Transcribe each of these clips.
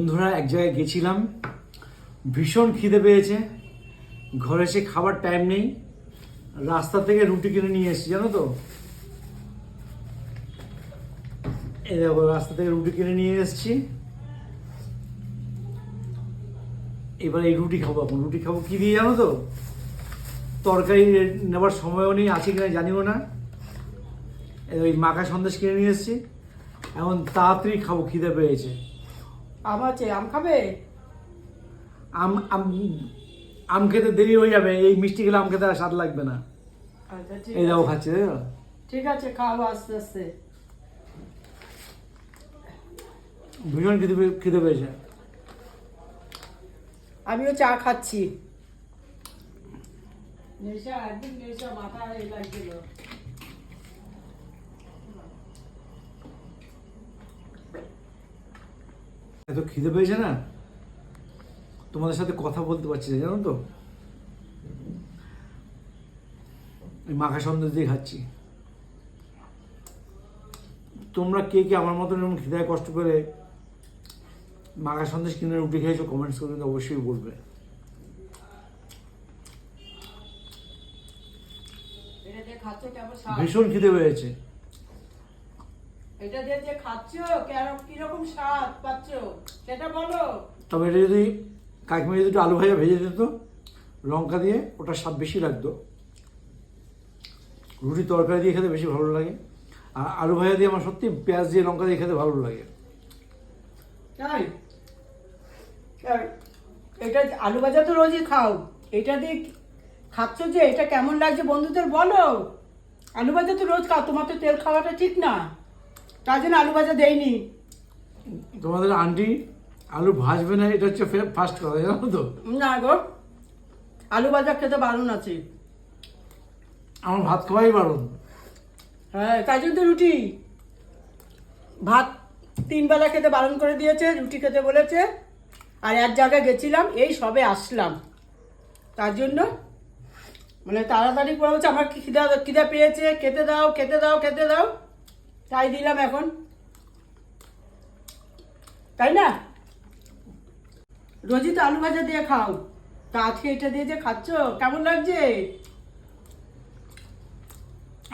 বন্ধুরা, এক জায়গায় গেছিলাম। ভীষণ খিদে পেয়েছে। ঘরে এসে খাবার টাইম নেই। রাস্তা থেকে রুটি কিনে নিয়ে এসেছি, জানো তো? দেখো, রাস্তা থেকে রুটি কিনে নিয়ে এসেছি। এবার এই রুটি খাব এখন। রুটি খাব কি দিয়ে জানো তো? তরকারি নেবার সময়ও নেই, আছে কিনা জানিও না। ওই মাখা সন্দেশ কিনে নিয়ে এসেছি। এখন তাড়াতাড়ি খাব, খিদে পেয়েছে। আম আছে আম খাবে? আম আম আম খেতে দেরি হয়ে যাবে এই মিষ্টি খেলে আম খেতে আর স্বাদ লাগবে না। আচ্ছা এই আছে। খাচ্ছে ঠিক আছে খাওয়া আস্তে আস্তে। ভীষণ খিদে খিদে পেয়েছে। আমিও চা খাচ্ছি। নেশা একদিন নেশা মাথা লাগছিল এত খিদে পেয়েছে না? তোমাদের সাথে কথা বলতে পারছি না জানো তো? এই মাখা সন্দেশ দিয়ে খাচ্ছি। তোমরা কে কে আমার মতন এরকম খিদায় কষ্ট করে মাখা সন্দেশ কিনে রুটি খেয়েছো কমেন্টস করে কিন্তু অবশ্যই বলবে। ভীষণ খিদে পেয়েছে। এটা দিয়ে যে খাচ্ছ কীরকম স্বাদ পাচ্ছ সেটা বলো। তবে এটা যদি কাকিমা যদি একটু আলু ভাজা ভেজে দিত লঙ্কা দিয়ে ওটা স্বাদ বেশি লাগতো। রুটি তরকারি দিয়ে খেতে বেশি ভালো লাগে। আর আলু ভাজা দিয়ে আমার সত্যি পেঁয়াজ দিয়ে লঙ্কা দিয়ে খেতে ভালো লাগে। তাই? এটা আলু ভাজা তো রোজই খাও। এটা দিয়ে খাচ্ছ যে এটা কেমন লাগছে বন্ধুদের বলো। আলু ভাজা তো রোজ খাও তোমার তো তেল খাওয়াটা ঠিক না। তার জন্য আলু ভাজা দেয়নি। তোমাদের আন্টি আলু ভাজবে না এটা হচ্ছে ফার্স্ট কথা জানো তো? না গো আলু ভাজা খেতে বারণ আছে। আমার ভাত খাওয়াই বারণ। হ্যাঁ তাই জন্য তো রুটি। ভাত তিন বেলা খেতে বারণ করে দিয়েছে রুটি খেতে বলেছে। আর এক জায়গায় গেছিলাম এই সবে আসলাম। তার জন্য মানে তাড়াতাড়ি করে বলছে আমার কি খিদা খিদা পেয়েছে খেতে দাও খেতে দাও খেতে দাও। তাই দিলাম এখন। তাই না? রোজই তো আলু ভাজা দিয়ে খাও। তা আজকে এটা দিয়ে যে খাচ্ছ, কেমন লাগছে?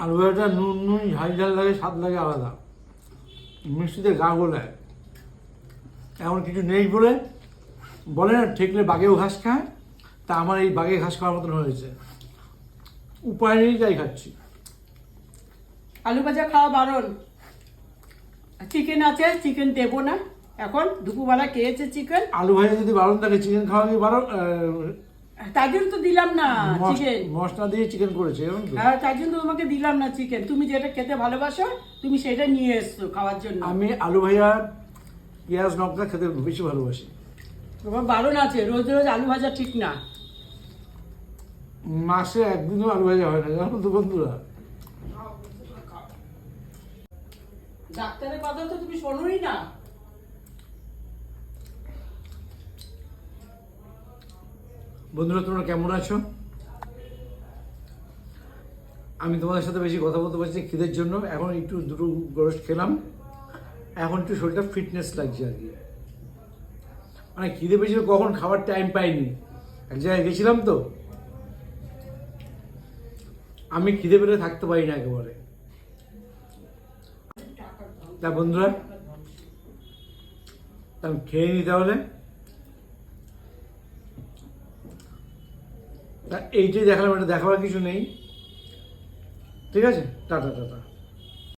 আলু ভাজাটা নুন নুন, ঝাল ঝাল লাগে, স্বাদ লাগে আলাদা। মিষ্টিতে গা গোলায় এমন কিছু নেই বলে বলে না, ঠেকলে বাঘেও ঘাস খায়। তা আমার এই বাঘে ঘাস খাওয়ার মতন হয়েছে। উপায় নেই, তাই খাচ্ছি। আলু ভাজা খাওয়া বারণ। চিকেন আছে চিকেন দেবো না। এখন দুপুরবেলা খেয়েছে চিকেন আলু ভাজা যদি বারণ থাকে চিকেন খাওয়া কি বারণ তাই জন্য তো দিলাম না চিকেন মশলা দিয়ে চিকেন করেছে হ্যাঁ তাই জন্য তোমাকে দিলাম না চিকেন তুমি যেটা খেতে ভালোবাসো তুমি সেটা নিয়ে এসছো খাওয়ার জন্য। আমি আলু ভাজা পেঁয়াজ লঙ্কা খেতে বেশি ভালোবাসি। তোমার বারণ আছে রোজ রোজ আলু ভাজা ঠিক না। মাসে একদিনও আলু ভাজা হয় না জানো তো বন্ধুরা? ডাক্তারের কথা তো তুমি শোনোই না। বন্ধুরা, তোমরা কেমন আছো? আমি তোমাদের সাথে বেশি কথা বলতে পারছি খিদের জন্য। এখন একটু দুটো গরস খেলাম। এখন একটু শরীরটা ফিটনেস লাগছে আর কি। মানে খিদে পেয়েছিল, কখন খাবার টাইম পাইনি। এক জায়গায় গেছিলাম তো। আমি খিদে পেলে থাকতে পারি না একেবারে। তা বন্ধুরা আমি খেয়ে নিই তাহলে। এইটাই দেখালাম, এটা দেখাবার কিছু নেই। ঠিক আছে? Tata tata